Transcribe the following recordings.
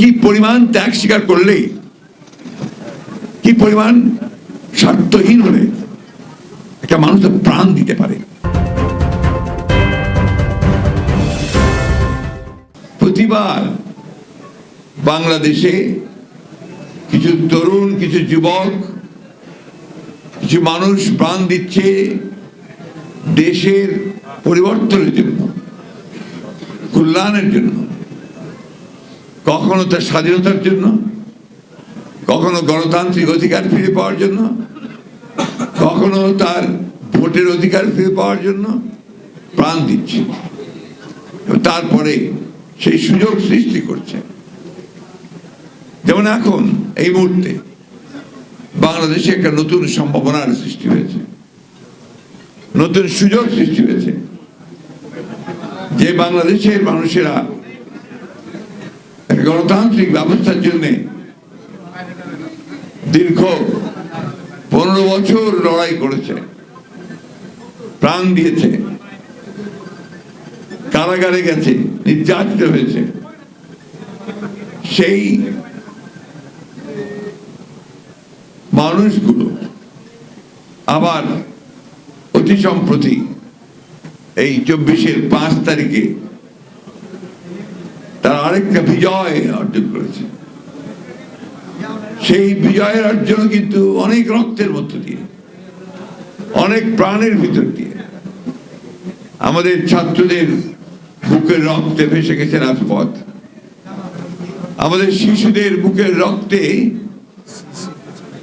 কি পরিমাণ ত্যাগ স্বীকার করলেই, কি পরিমাণ স্বার্থহীন হলে একটা মানুষ তার প্রাণ দিতে পারে। প্রতিবার বাংলাদেশে কিছু তরুণ, কিছু যুবক, কিছু মানুষ প্রাণ দিচ্ছে দেশের পরিবর্তনের জন্য, কল্যাণের জন্য। কখনো তার স্বাধীনতার জন্য, কখনো গণতান্ত্রিক অধিকার ফিরে পাওয়ার জন্য, কখনো তার ভোটের অধিকার ফিরে পাওয়ার জন্য প্রাণ দিচ্ছে। তারপরে সেই সুযোগ সৃষ্টি করছে। যেমন এখন, এই মুহূর্তে বাংলাদেশে একটা নতুন সম্ভাবনার সৃষ্টি হয়েছে। নতুন সুযোগ সৃষ্টি হয়েছে। যে বাংলাদেশের মানুষেরা গণতান্ত্রিক ব্যবস্থার জন্য দীর্ঘ পনেরো বছর লড়াই করেছে, প্রাণ দিয়েছে, কারাগারে গেছে, নির্যাতিত হয়েছে। সেই মানুষগুলো আবার অতি সম্প্রতি এই চব্বিশের পাঁচ তারিখে তারা আরেকটা বিজয় অর্জন করেছে। সেই বিজয়ের অর্জন কিন্তু অনেক রক্তের মধ্য দিয়ে, অনেক প্রাণের ভিতর দিয়ে। আমাদের ছাত্রদের বুকের রক্তে ভেসে গেছে রাজপথ। আমাদের শিশুদের বুকের রক্তে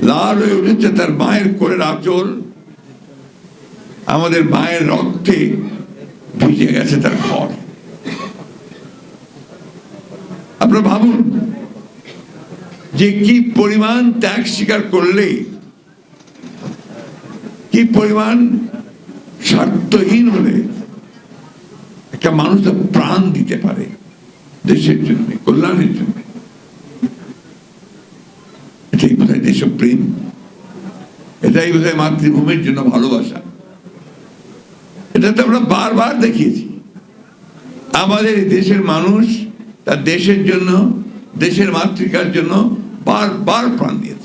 লাল হয়ে উঠেছে তার মায়ের কোলের আঁচল। আমাদের মায়ের রক্তে ভিজে গেছে তার ঘর। আপনারা ভাবুন যে কি পরিমাণ ত্যাগ স্বীকার করলে, কি পরিমাণ স্বার্থহীন হলে একটা মানুষ প্রাণ দিতে পারে দেশের জন্য, কল্যাণের জন্য। এটাই বোধ হয় দেশপ্রেম। এটাই বোধ হয় মাতৃভূমির জন্য ভালোবাসা। এটা তো আমরা বারবার দেখিয়েছি। আমাদের দেশের মানুষ তার দেশের জন্য দেশের মাতৃকার জন্য বারবার প্রাণ দিয়েছে।